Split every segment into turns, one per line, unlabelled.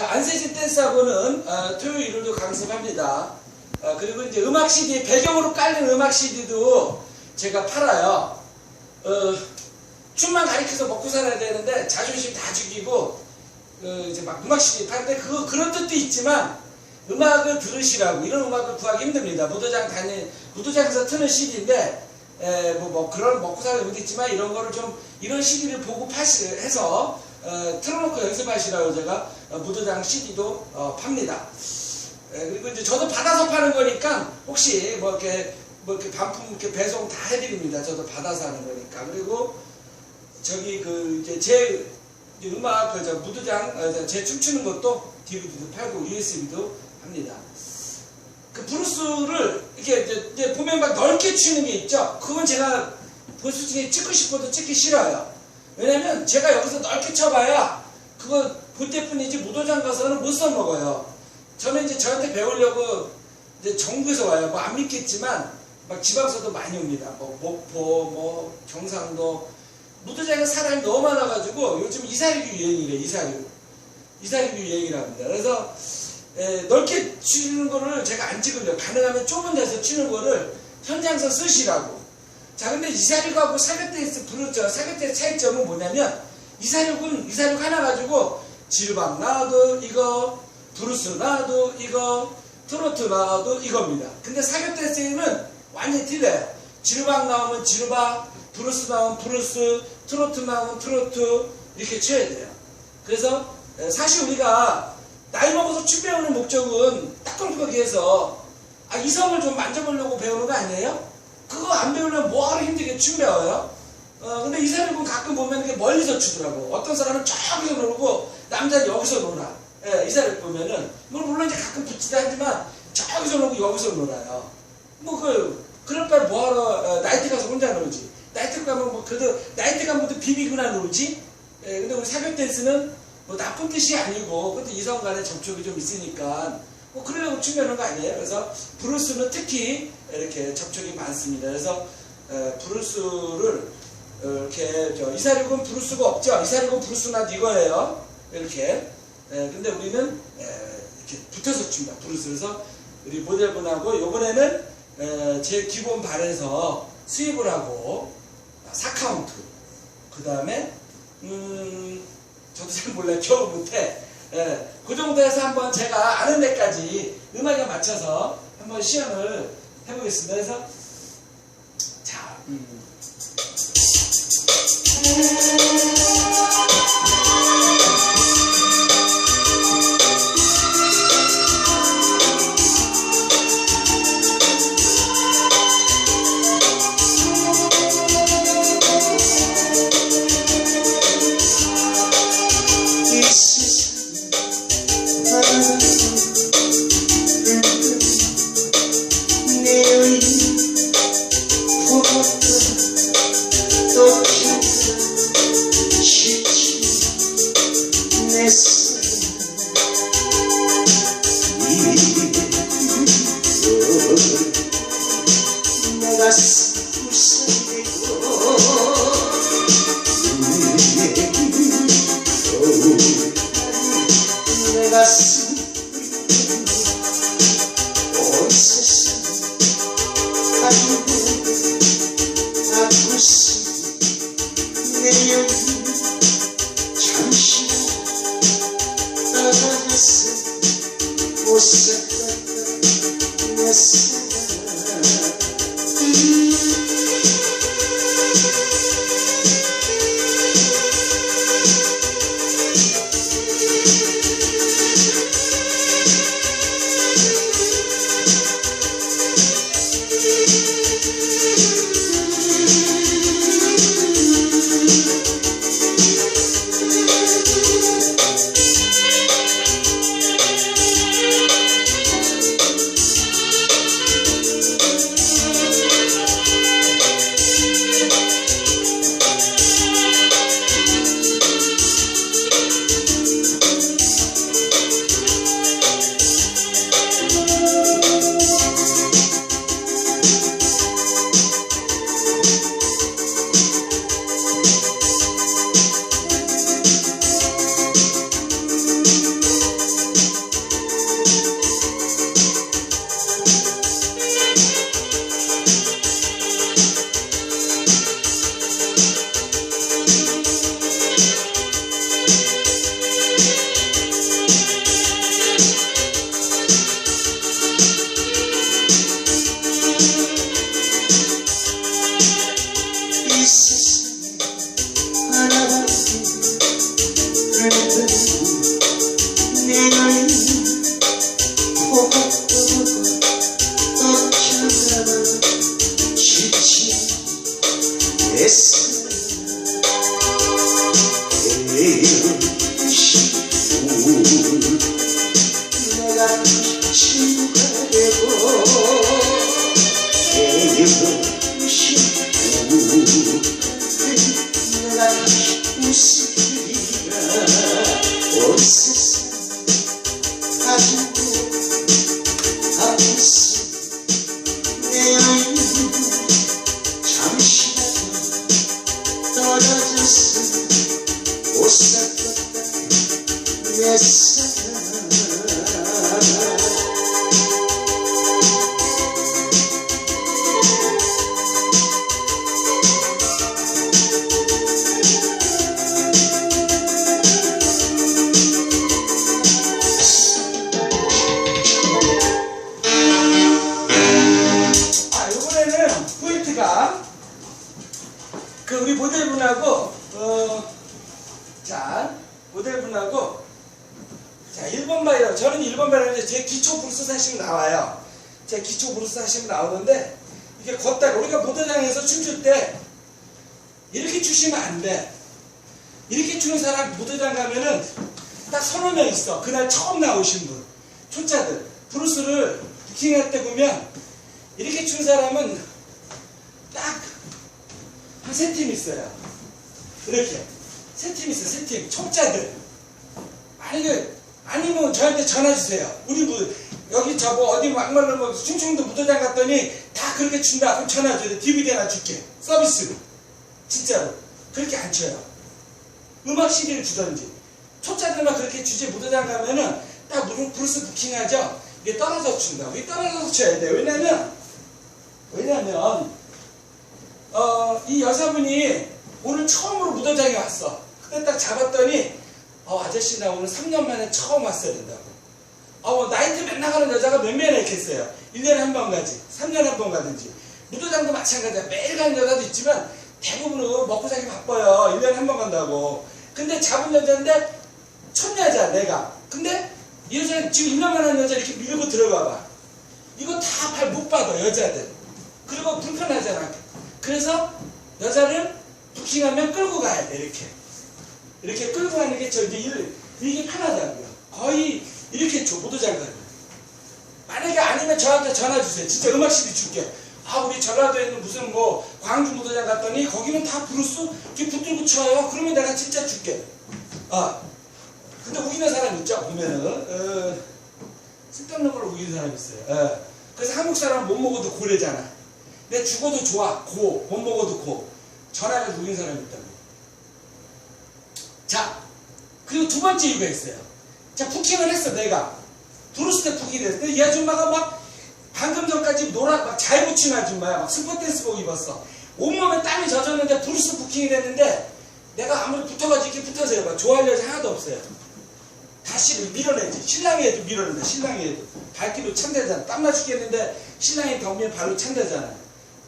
자, 안세진 댄스학원은 어, 토요일 일요일도 강습합니다. 어, 그리고 이제 음악 CD 배경으로 깔린 음악 CD도 제가 팔아요. 어, 춤만 가르쳐서 먹고 살아야 되는데 자존심 다 죽이고 어, 이제 막 음악 CD 파는데 그 그런 뜻도 있지만 음악을 들으시라고 이런 음악을 구하기 힘듭니다. 무도장 다니 무도장에서 트는 CD인데 에, 뭐, 뭐 그런 먹고 사는 의미도 있지만 이런 거를 좀 이런 CD를 보고 파시 해서 어, 틀어놓고 연습하시라고 제가 어, 무도장 CD도 어, 팝니다. 에, 그리고 이제 저도 받아서 파는 거니까 혹시 뭐 이렇게 뭐 이렇게 반품 이렇게 배송 다 해드립니다. 저도 받아서 하는 거니까 그리고 저기 그 이제 제 음악 그저 무도장 어, 저제 춤추는 것도 DVD도 팔고 USB도 합니다. 그 브루스를 이렇게 이제, 이제 보면 막 넓게 추는 게 있죠. 그건 제가 보수 중에 찍고 싶어도 찍기 싫어요. 왜냐면 제가 여기서 넓게 쳐봐야 그거 볼 때뿐이지 무도장 가서는 못 써먹어요. 저는 이제 저한테 배우려고 이제 전국에서 와요. 뭐 안 믿겠지만 막 지방서도 많이 옵니다. 뭐 목포, 뭐 경상도 무도장에 사람이 너무 많아가지고 요즘 이사리교 유행이래 이사리 이사리교 유행이랍니다 그래서 에, 넓게 치는 거를 제가 안 찍으려고 가능하면 좁은 데서 치는 거를 현장에서 쓰시라고 자 근데 이사륙하고 사격대에서 부르죠 사격대 차이점은 뭐냐면 이사륙은 이사륙 하나 가지고 지르방 나와도 이거 브루스 나와도 이거 트로트 나와도 이겁니다. 근데 사격대에서는 완전히 틀려요. 지르방 나오면 지르방 브루스 나오면 브루스 트로트 나오면 트로트 이렇게 쳐야 돼요. 그래서 에, 사실 우리가 나이 먹어서 춤 배우는 목적은 딱걸리기 위해서 아, 이성을 좀 만져보려고 배우는 거 아니에요? 그거 안 배우려면 뭐하러 힘들게 춤 배워요? 어, 근데 이 사람은 가끔 보면 이렇게 멀리서 추더라고. 어떤 사람은 저기서 놀고, 남자는 여기서 놀아. 예, 이 사람 보면은, 뭐 물론 이제 가끔 붙이다 하지만, 저기서 놀고 여기서 놀아요. 뭐 그, 그럴 바에 뭐하러 어, 나이트 가서 혼자 놀지. 나이트 가면 뭐, 그래도, 나이트 가면 또 비비구나 놀지? 예, 근데 우리 사교 댄스는 뭐 나쁜 뜻이 아니고, 근데 이성 간의 접촉이 좀 있으니까, 뭐 그러려고 춤하는 거 아니에요. 그래서 브루스는 특히 이렇게 접촉이 많습니다. 그래서 에, 브루스를 어, 이렇게 저 이사륙은 브루스가 없죠. 이사륙은 브루스나 이거예요. 이렇게. 에, 근데 우리는 에, 이렇게 붙어서 춥니다. 브루스. 그래서 우리 모델분하고 이번에는 에, 제 기본 발에서 수입을 하고 4카운트. 그 다음에 음, 저도 잘 몰라요. 겨우 못해. 예, 그 정도에서 한번 제가 아는 데까지 음악에 맞춰서 한번 시연을 해보겠습니다. 그래서 자, 음.
못
그 우리 모델분하고 어, 자 모델분하고 자 1번 바이라고 저는 1번 바이라고 제 기초 브루스 하시면 나와요. 제 기초 브루스 하시면 나오는데 이게 걷다가 우리가 모델장에서 춤출 때 이렇게 추시면 안 돼. 이렇게 추는 사람 무대장 가면은 딱 서너 명 있어. 그날 처음 나오신 분. 초짜들. 브루스를 부킹할 때 보면 이렇게 추는 사람은 딱 한 세 팀 있어요. 이렇게. 세 팀 있어, 세 팀. 초짜들. 아니, 아니면 저한테 전화 주세요. 우리 뭐, 여기 저 뭐 어디 막말로 뭐 충청도 무도장 갔더니 다 그렇게 춘다. 그럼 전화 돼. DVD 하나 줄게. 서비스로. 진짜로. 그렇게 안 쳐요. 음악 CD를 주던지. 초짜들만 그렇게 주제 무도장 가면은 딱 무슨 브루스 부킹하죠? 이게 떨어져 춘다. 이게 떨어져서 쳐야 돼. 왜냐면, 왜냐면, 어, 이 여자분이 오늘 처음으로 무도장에 왔어. 그때 딱 잡았더니, 어, 아저씨 나 오늘 3년 만에 처음 왔어야 된다고. 어, 나이트 맨날 가는 여자가 몇 명이나 있겠어요. 1년에 한 번 가지. 3년에 한 번 가든지. 무도장도 마찬가지야. 매일 가는 여자도 있지만, 대부분은 먹고 살기 바빠요. 1년에 한 번 간다고. 근데 잡은 여자인데, 첫 여자, 내가. 근데, 이 여자는 지금 1년만 하는 여자 이렇게 밀고 들어가 봐. 이거 다 발 못 받아, 여자들. 그리고 불편하잖아. 그래서, 여자를 부킹하면 끌고 가야 돼, 이렇게. 이렇게 끌고 가는 게저 이제 일, 이게 편하다고요. 거의 이렇게 줘, 모두장가를. 만약에 아니면 저한테 전화 주세요. 진짜 음악 CD 줄게. 아, 우리 전라도에 있는 무슨 뭐 광주 무도장 갔더니 거기는 다 브루스 붙들고 쳐요. 그러면 내가 진짜 줄게. 아, 근데 우기는 사람 있죠? 보면은 어, 쓸데없는 걸로 우기는 사람 있어요. 예. 그래서 한국 사람 못 먹어도 고래잖아. 내 죽어도 좋아. 고. 못 먹어도 고. 전화해서 우기는 사람 있다고. 자, 그리고 두 번째 이유가 있어요. 자, 부킹을 했어, 내가. 브루스 때 부킹을 했어. 근데 이 아줌마가 막 방금 전까지 노라, 막잘 붙인 아줌마야. 막 스포댄스복 입었어. 온몸에 땀이 젖었는데 브루스 부킹이 됐는데 내가 아무리 붙어가지고 이렇게 붙어서 해봐. 좋아할 여자 하나도 없어요. 다시 밀어내지. 신랑이 해도 밀어낸다. 신랑이 해도. 발길로 찬대잖아. 땀나 죽겠는데 신랑이 덤비면 발로 찬대잖아.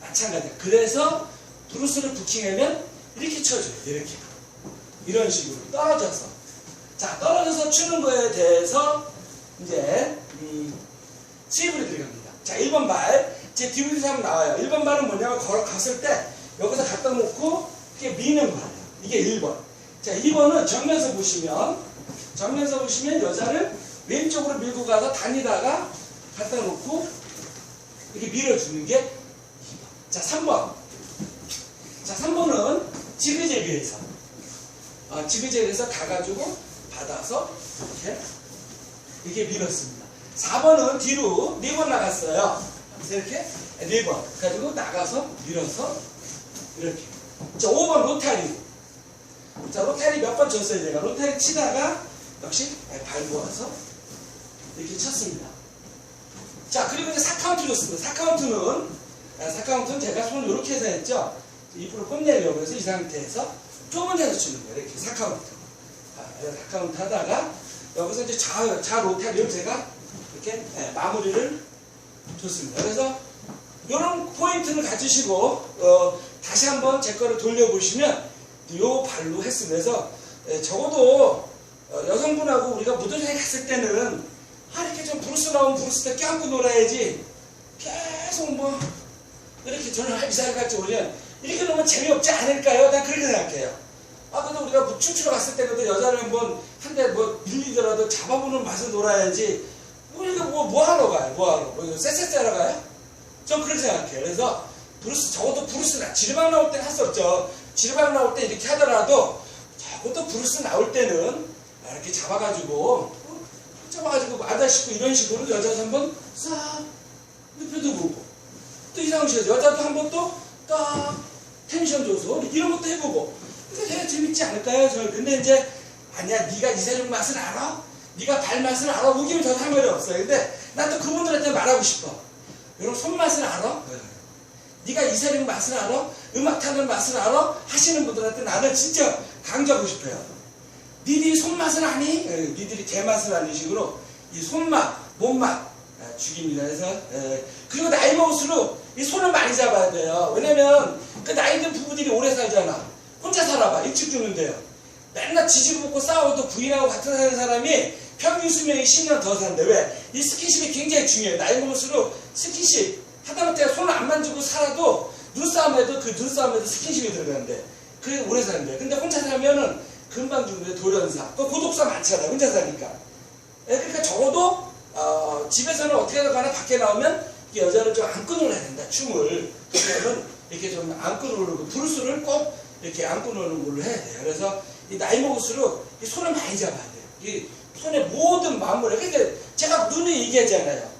마찬가지야. 그래서 브루스를 부킹하면 이렇게 쳐줘요. 이렇게. 이런 식으로 떨어져서. 자, 떨어져서 추는 거에 대해서 이제 음, 수입으로 들어갑니다. 자, 1번 발. 제 DVD 사면 나와요. 1번 발은 뭐냐면 걸어 갔을 때 여기서 갖다 놓고 이렇게 미는 거예요. 이게 1번. 자, 2번은 정면서 보시면 정면서 보시면 여자를 왼쪽으로 밀고 가서 다니다가 갖다 놓고 이렇게 밀어주는 게 2번. 자, 3번. 자, 3번은 지그재그에서 아, 지그재그에서 가가지고 받아서 이렇게 이렇게 밀었습니다. 4번은 뒤로 4번 나갔어요. 그래서 이렇게 4번 가지고 나가서 밀어서 이렇게. 자, 5번 로타리. 자, 로타리 몇 번 쳤어요, 제가. 로타리 치다가 역시 발 모아서 이렇게 쳤습니다. 자, 그리고 이제 4카운트 줬습니다. 4카운트는, 4카운트는 제가 손을 이렇게 해서 했죠. 입으로 뽐내려고 해서 이 상태에서 좁은 데서 치는 거예요. 이렇게 4카운트. 아, 4카운트 하다가 여기서 이제 좌, 좌 로타리를 제가 이렇게 예, 마무리를 줬습니다. 그래서 이런 포인트를 가지시고 어, 다시 한번 제 거를 돌려보시면 요 발로 했으면서 예, 적어도 어, 여성분하고 우리가 무도장에 갔을 때는 아, 이렇게 좀 브루스 나오면 브루스 때 껴안고 놀아야지 계속 뭐 이렇게 저는 할비살 같이 오면 이렇게 놓으면 재미없지 않을까요? 난 그렇게 생각해요. 아, 근데 우리가 뭐 춤추러 갔을 때 그래도 여자를 뭐한대 뭐 밀리더라도 잡아보는 맛을 놀아야지 뭐 이거 뭐, 뭐 하러 가요? 뭐 하러? 뭐 이거 쎄쎄쎄 하러 가요? 전 그렇게 생각해요. 그래서 브루스, 적어도 브루스나 지르방 나올 때는 할 수 없죠. 지르방 나올 때 이렇게 하더라도 적어도 브루스 나올 때는 이렇게 잡아가지고 어? 잡아가지고 아다시고 이런 식으로 여자도 한번 싹 눕혀도 보고 또 이상한 식 여자도 한번 또 딱 텐션 줘서 이런 것도 해보고 되게 재밌지 않을까요? 저 근데 이제 아니야 네가 이세력 맛을 알아? 네가 발맛을 알아? 우기면 저 상관이 없어요. 근데 난또 그분들한테 말하고 싶어. 여러분 손맛을 알아? 네가 이세력 맛을 알아? 음악 타는 맛을 알아? 하시는 분들한테 나는 진짜 강조하고 싶어요. 니들이 손맛을 아니? 예, 니들이 개맛을 아는 식으로 이 손맛, 몸맛 아, 죽입니다. 그래서 예, 그리고 나이 먹을수록 이 손을 많이 잡아야 돼요. 왜냐면 그 나이 든 부부들이 오래 살잖아. 혼자 살아봐. 일찍 죽는데요. 맨날 지지고 볶고 싸워도 부인하고 같은 사는 사람이 평균 수명이 10년 더 산대. 왜? 이 스킨십이 굉장히 중요해요. 나이 먹을수록 스킨십 하다못해 손을 안 만지고 살아도 눈싸움에도 그 눈싸움에도 스킨십이 들어가는데 그게 오래 사는데 근데 혼자 살면은 금방 죽는데 돌연사 그 고독사 많잖아요 혼자 사니까 예, 그러니까 적어도 어, 집에서는 어떻게 하거나 밖에 나오면 이 여자를 좀 안고 놀아야 된다 춤을. 그러면 이렇게 좀 안고 놀고 브루스를 꼭 이렇게 안고 노는 걸로 해야 돼요. 그래서 이 나이 먹을수록 이 손을 많이 잡아야 돼요. 이 손의 모든 마무리 근데 제가 눈에 얘기하잖아요.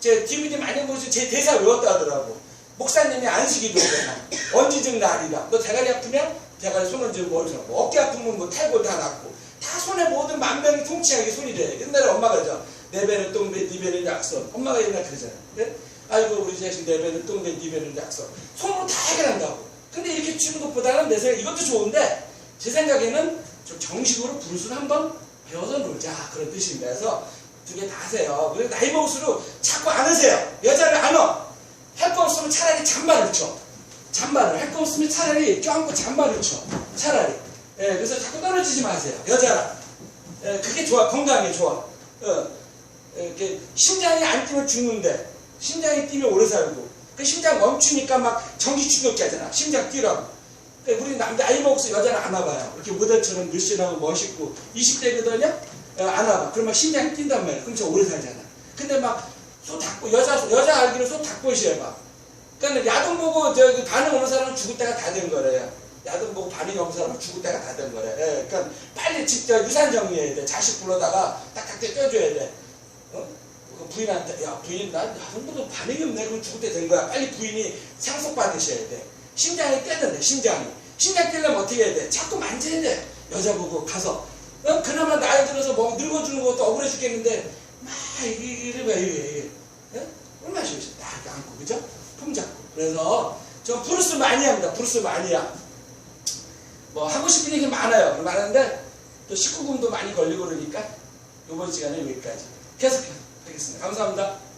제 DVD 많이 보시면 제 대사 외웠다 하더라고. 목사님이 안식이 노래나 언제적 날이라. 너 대가리 아프면 대가리 손을 쥐고 어디서 뭐 어깨 아프면 뭐 탈골 다 낫고. 다 손에 모든 만병이 통치하게 손이 돼. 옛날에 엄마가 그러죠. 내 배는 똥배 네 배는 약손. 엄마가 옛날 그러잖아요. 그래? 아이고 우리 자식 내 배는 똥배 네 배는 약손 손으로 다 해결한다고 근데 이렇게 치는 것보다는 내 생각에 이것도 좋은데 제 생각에는 좀 정식으로 브루스를 한번 배워서 놀자 그런 뜻입니다 그래서 두 개 다 하세요 그리고 나이 먹을수록 자꾸 안으세요 여자를 안어 할 거 없으면 차라리 잔말을 쳐. 잔말을. 할 거 없으면 차라리 껴안고 잔말을 쳐. 차라리. 예, 그래서 자꾸 떨어지지 마세요. 여자라. 예, 그게 좋아. 건강에 좋아. 어, 예, 이렇게 심장이 안 뛰면 죽는데, 심장이 뛰면 오래 살고, 그 심장 멈추니까 막 전기 충격기 하잖아. 심장 뛰라고. 그러니까 우리 남자 아이 먹어서 여자를 안아봐요. 이렇게 모델처럼 늘씬하고 멋있고, 20대거든요? 어, 안아봐. 그러면 심장이 뛴단 말이야. 그럼 저 오래 살잖아. 근데 막, 소 닭고 여자 여자 알기로 소 닭고시해 봐. 그러니까 야동 보고 저기 반응 없는 사람은 죽을 때가 다 된 거래요. 야동 보고 반응이 없는 사람은 죽을 때가 다 된 거래. 예, 그러니까 빨리 직접 유산 정리해야 돼. 자식 불러다가 딱딱 떼줘야 돼. 어? 그 부인한테 야 부인 난 보고 반응이 없네 그럼 죽을 때 된 거야. 빨리 부인이 상속 받으셔야 돼. 심장이 뛰는데 심장이 심장 뛰려면 어떻게 해야 돼? 자꾸 만져야 돼. 여자 보고 가서 어? 그나마 나이 들어서 뭐 늙어주는 것도 억울해 죽겠는데 막 이게 이래 예? 얼마나 좋으셔 딱 안고 그죠? 품 잡고 그래서 저 브루스 합니다 브루스 많이야 뭐 하고 싶은 얘기 많아요 많은데 또 19금도 많이 걸리고 그러니까 이번 시간에 여기까지 계속해서 하겠습니다. 감사합니다